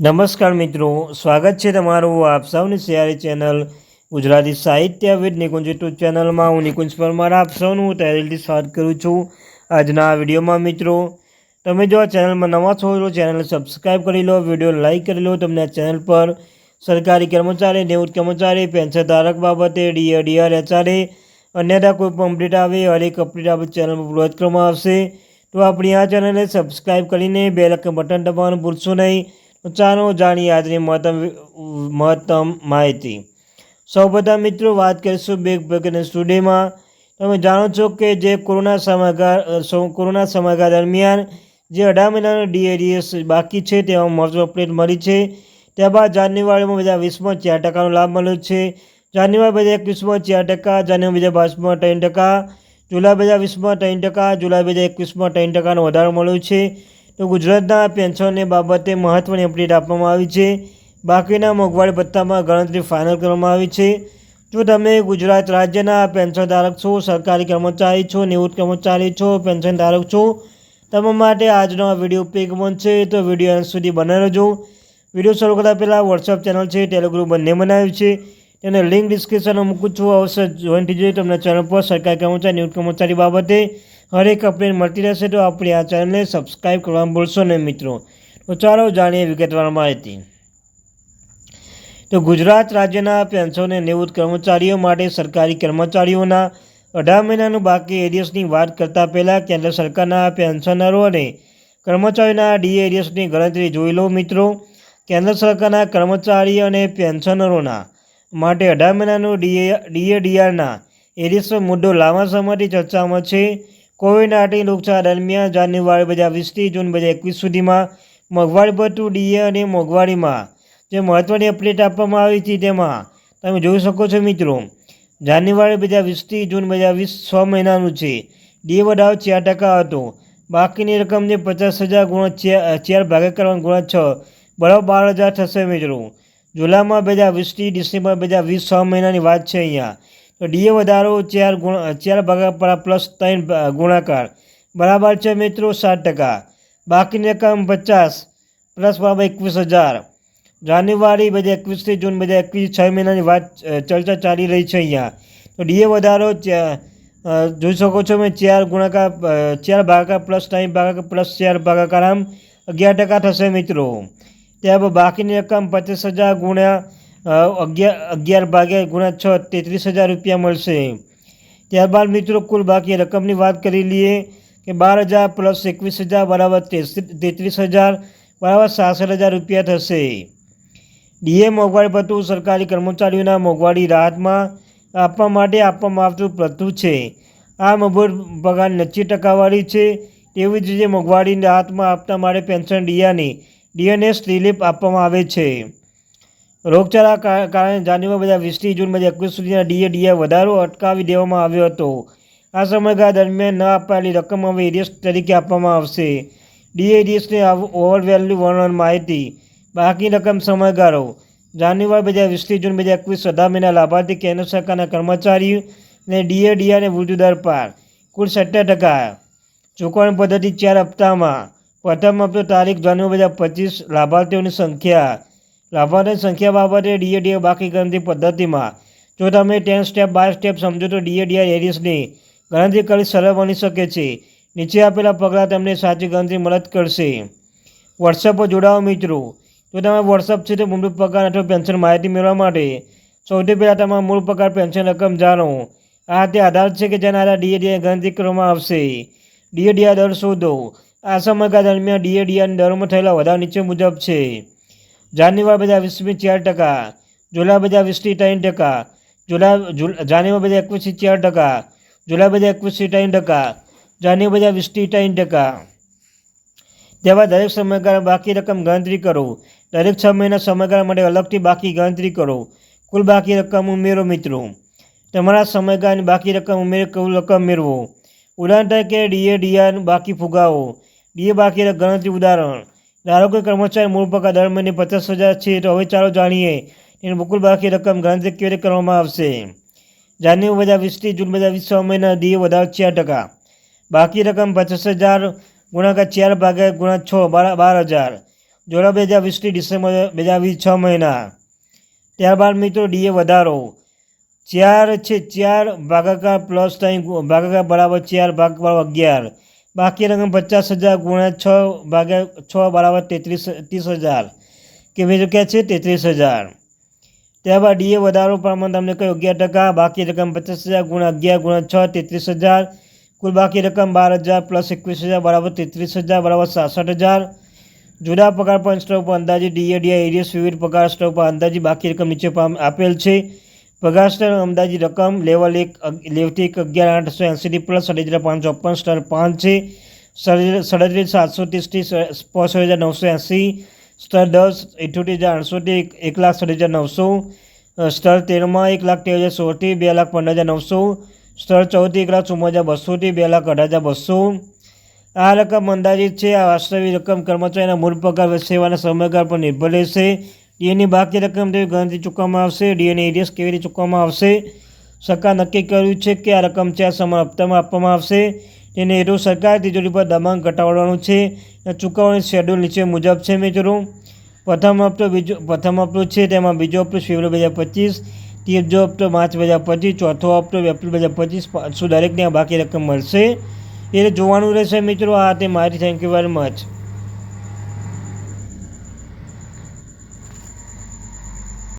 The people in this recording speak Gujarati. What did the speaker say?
નમસ્કાર મિત્રો, સ્વાગત છે તમારું આપ સૌની સિયારી ચેનલ ગુજરાતી સાહિત્ય વિદ નિકુંજ યુટ્યુબ ચેનલમાં. હું નિકુંજ પરમાર, આપ સૌનું તહેલથી સ્વાગત કરું છું આજના વિડીયોમાં મિત્રો. તમે જો આ ચેનલમાં નવા છો તો ચેનલ સબસ્ક્રાઈબ કરી લો, વીડિયો લાઇક કરી લો, તમને આ ચેનલ પર સરકારી કર્મચારી, નિવૃત્ત કર્મચારી પેન્શન ધારક બાબતે ડીએ ડીઆર એચઆરએ, અન્યથા કોઈ પણ અપડેટ આવે, હરેક અપડેટ આપણે ચેનલ પર કરવામાં આવશે. તો આપણી આ ચેનલને સબસ્ક્રાઈબ કરીને બે લખ બટન દબાવવાનું ભૂલશો નહીં. ચાલો જાણીએ આજની મહત્તમ મહત્તમ માહિતી. સૌપ્રથમ મિત્રો વાત કરીશું બેગ બેગન સ્ટુડિયોમાં તમે જાણો છો કે જે કોરોના સમયગાળ કોરોના સમયગાળ દરમિયાન જે અઢાર મહિનાનો ડીએડીએસ બાકી છે તેમાં મહત્વ અપડેટ મળી છે. ત્યારબાદ જાન્યુઆરીમાં બધા વીસમાં ચાર ટકાનો લાભ મળ્યો છે. જાન્યુઆરી બે હજાર એકવીસમાં ચાર ટકા જાન્યુઆરી બે હજાર બાવીસમાં ત્રણ ટકા જુલાઈ બે હજાર વીસમાં ત્રણ ટકા જુલાઈ બે હજાર એકવીસમાં ત્રણ ટકાનો વધારો મળ્યો છે. તો ગુજરાતના પેન્શનની બાબતે મહત્ત્વની અપડેટ આપવામાં આવી છે. બાકીના મોંઘવારી ભથ્થામાં ગણતરી ફાઇનલ કરવામાં આવી છે. જો તમે ગુજરાત રાજ્યના પેન્શન ધારક છો, સરકારી કર્મચારી છો, નિવૃત્ત કર્મચારી છો પેન્શન ધારક છો, તમારા માટે આજનો વીડિયો ઉપયોગી બનશે તો વીડિયો અંત સુધી બને રહેજો. વીડિયો શરૂ કરતાં પહેલાં વોટ્સઅપ ચેનલ છે ટેલિગ્રુપ બંને બનાવ્યું છે. તેને લિંક ડિસ્ક્રિપ્શનમાં મૂકું છું. અવશ્ય જોઈન થઈ જોઈએ તમને ચેનલ પર સરકારી કર્મચારી, નિવૃત્ત કર્મચારી બાબતે હરેક અપડેટ મળતી રહેશે તો આપણી આ ચેનલને સબસ્ક્રાઈબ કરવાનું ભૂલશો નહીં મિત્રો. તો ચાલો જાણીએ વિગતવાર માહિતી. તો ગુજરાત રાજ્યના પેન્શનને નિવૃત્ત કર્મચારીઓ માટે સરકારી કર્મચારીઓના અઢાર મહિનાનું બાકી એરિયસની વાત કરતાં પહેલાં કેન્દ્ર સરકારના પેન્શનરો અને કર્મચારીઓના ડી એરિયસની ગણતરી જોઈ લો મિત્રો. કેન્દ્ર સરકારના કર્મચારી અને પેન્શનરોના માટે અઢાર મહિનાનું ડીએ ડીએડીઆરના એરિયસ મુદ્દો લાંબા સમયથી ચર્ચામાં છે. કોવિડ નાઇન્ટીન રોગચાળા દરમિયાન જાન્યુઆરી બે હજાર વીસથી જૂન બે હજાર એકવીસ સુધીમાં મોંઘવારી ભથ્થું ડીએ અને મોંઘવારીમાં જે મહત્ત્વની અપડેટ આપવામાં આવી હતી તેમાં તમે જોઈ શકો છો મિત્રો, જાન્યુઆરી બે હજાર વીસથી જૂન બે હજાર વીસ છ મહિનાનું છે. ડીએ વધારો ચાર ટકા હતો. બાકીની રકમ જે પચાસ હજાર ગુણ્યા ચાર ભાગે કરવાનો ગુણ્યા છ, બરાબર બાર હજાર થશે મિત્રો. જુલાઈમાં બે હજાર વીસથી ડિસેમ્બર બે હજાર વીસ છ મહિનાની વાત છે અહીંયા. તો ડીએ વધારો ચાર ગુણ, ચાર ભાગા પ્લસ ત્રણ ગુણાકાર. બરાબર છે મિત્રો સાત ટકા. બાકીની રકમ પચાસ પ્લસ બરાબર એકવીસ હજાર. જાન્યુઆરી બે હજાર એકવીસથી જૂન બે હજાર એકવીસ છ મહિનાની વાત ચર્ચા ચાલી રહી છે અહીંયા. તો ડીએ વધારો જોઈ શકો છો મેં ચાર ગુણાકાર ચાર ભાગાકાર પ્લસ ત્રણ ભાગાકાર પ્લસ ચાર ભાગાકાર આમ અગિયાર ટકા થશે મિત્રો. ત્યારબાદ બાકીની રકમ પચીસ હજાર ગુણ્યા અગિયાર અગિયાર ભાગ્યા ગુણ્યા છ, તેત્રીસ હજાર રૂપિયા મળશે. ત્યારબાદ મિત્રો કુલ બાકી રકમની વાત કરી લઈએ કે બાર હજાર પ્લસ એકવીસ હજાર બરાબર તેત્રીસ હજાર બરાબર સાસઠ હજાર રૂપિયા થશે. ડીએ મોંઘવારી ભથ્થું સરકારી કર્મચારીઓના મોંઘવારી રાહતમાં આપવા માટે આપવામાં આવતું ભથ્થું છે. આ મજબૂત પગાર નચ્ચી ટકાવાળી છે. તેવી જ રીતે મોંઘવારી રાહતમાં આપતા માટે પેન્શન ડીઆની ડીએનએસ રિલીફ આપવામાં આવે છે. રોગચાળા કારણે જાન્યુઆરી બજાર વીસથી જૂન બજાર એકવીસ સુધીના ડીએ ડીએ વધારો અટકાવી દેવામાં આવ્યો હતો. આ સમયગાળા દરમિયાન ન અપાયેલી રકમ હવે એરિયસ તરીકે આપવામાં આવશે. ડીએ ડીએસને ઓવર વેલ્યુ વર્ણન માહિતી. બાકી રકમ સમયગાળો. જાન્યુઆરી બે હજાર વીસથી જૂન બે હજાર એકવીસ અઢાર મહિના લાભાર્થી કેન્દ્ર સરકારના કર્મચારી અને ડીએ ડીઆરને વૃદ્ધિ દર પાર. કુલ સત્તર ટકા. ચૂકવણી પદ્ધતિ ચાર હપ્તામાં. પ્રથમ હપ્તો તારીખ જાન્યુઆરી બે હજાર પચીસ લાભાર્થીઓની સંખ્યા લાભાર્થીઓની સંખ્યા બાબતે ડીએડીએ બાકી ગણતરી પદ્ધતિમાં, જો તમે ટેન સ્ટેપ બાય સ્ટેપ સમજો તો ડીએડીઆર એરિયસની ગણતરી કરી સરળ બની શકે છે. નીચે આપેલા પગલાં તમને સાચી ગણતરી મદદ કરશે. વોટ્સઅપ પર જોડાવો મિત્રો. જો તમે વોટ્સઅપ છે તો મૂળ પગાર અથવા પેન્શન માહિતી મેળવવા માટે સૌથી પહેલાં તમારા મૂળ પગાર પેન્શન રકમ જાણો. આ તે આધાર છે કે જેના આધારે ડીએડીઆર ગણતરી કરવામાં આવશે. ડીએડીઆર દર શોધો. આ સમયગાળા દરમિયાન ડીએડીઆર દરમાં થયેલા વધારા નીચે મુજબ છે. જાન્યુઆરી બધા વીસમી ચાર ટકા, જુલાઈ બધા વીસથી ત્રણ ટકા, જુલાઈ જાન્યુઆર જાન્યુઆરી બે એકવીસથી ચાર ટકા, જુલાઈ બધા એકવીસથી ત્રણ ટકા, જાન્યુઆરી બધા વીસથી ત્રણ ટકા. તેવા દરેક સમયગાળા બાકી રકમ ગણતરી કરો. દરેક છ મહિના સમયગાળા માટે અલગથી બાકી ગણતરી કરો. કુલ બાકી રકમ ઉમેરો મિત્રો. તમારા સમયગાળાની બાકી રકમ ઉમેરે કુલ રકમ મેળવો. ઉદાહરણ તરીકે ડીએ ડીઆર બાકી ફુગાવો. ડીએ બાકી ગણતરી ઉદાહરણ. ધારો કે કર્મચારી મૂળ પગાર દર મહિને પચાસ હજાર છે, તો હવે ચાલો જાણીએ. એની કુલ બાકી રકમ ગણતરી કેવી રીતે કરવામાં આવશે? જાન્યુઆરી બધા વીસથી જૂન બધા વીસ મહિના ડીએ વધારો ચાર ટકા. બાકી રકમ પચાસ હજાર ગુણાકાર ચાર ભાગ્યા ગુણા છ, બાર બાર હજાર. જોડા બે હજાર વીસથી ડિસેમ્બર બે હજાર વીસ છ મહિના. ત્યારબાદ મિત્રો ડીએ વધારો. ચાર છે ચાર ભાગાકાર પ્લસ ટાઈમ ભાગાકાર બરાબર ચાર ભાગ બરાબર અગિયાર. બાકી રકમ પચાસ હજાર ગુણ્યા છ ભાગ્યા છ બરાબર તેત્રીસ, ત્રીસ હજાર. કે બીજું ક્યાં છે? તેત્રીસ હજાર. ત્યારબાદ ડીએ વધારો પ્રમાણ તમને કહ્યું, અગિયાર ટકા, બાકી રકમ પચાસ હજાર ગુણ્યા અગિયાર ગુણ્યા છ, તેત્રીસ હજાર. કુલ બાકી રકમ બાર હજાર પ્લસ એકવીસ હજાર બરાબર તેત્રીસ હજાર બરાબર સાસઠ હજાર. જુદા પગાર સ્ટોક પર અંદાજે ડીએ, ડીઆઈ એરિયસ વિવિધ પગાર સ્ટોક પર અંદાજે બાકી રકમ નીચે આપેલ છે. પગાર સ્તર અંદાજી રકમ લેવલ એક લેવથી એક અગિયાર આઠસો એંસીથી પ્લસ સાડી હજાર પાંચસો ચોપન સ્તર પાંચ છે. સડ- સડત્રીસ સાતસો ત્રીસથી સ- પોસઠ હજાર નવસો એંસી સ્તર દસ ઇઠોતેર હજાર આઠસોથી એક- લાખ સાઠ હજાર નવસો. સ્તર તેરમાં એક લાખ તેર હજાર સોળથી બે લાખ પંદર હજાર નવસો. સ્તર ચૌદથી એક લાખ ચુમ્મા હજાર બસોથી બે લાખ અઢાર હજાર બસો. આ રકમ અંદાજિત છે. આ વાસ્તવિક રકમ કર્મચારીના મૂળ પગાર, સેવાના સમયગાળ પર નિર્ભર રહેશે. ડીએની બાકી રકમ તેવી ગણતરી ચૂકવવામાં આવશે. ડીએની એરિયસ કેવી રીતે ચૂકવવામાં આવશે? સરકાર નક્કી કર્યું છે કે આ રકમ ચાર સમાન હપ્તામાં આપવામાં આવશે. તેને હેતુ સરકાર તિજોરી પર દબાણ ઘટાડવાનું છે. ચૂકવણી શેડ્યુલ નીચે મુજબ છે મિત્રો. પ્રથમ હપ્તો બીજો, પ્રથમ હપ્તો છે તેમાં બીજો હપ્તો ફેબ્રુઆરી બે હજાર પચીસ, ત્રીજો હપ્તો માર્ચ બે હજાર પચીસ, ચોથો હપ્તો એપ્રિલ બે હજાર પચીસ શું દરેકને આ બાકી રકમ મળશે. એ જોવાનું રહેશે મિત્રો. આ તે મારી થેન્ક યુ વેરી મચ.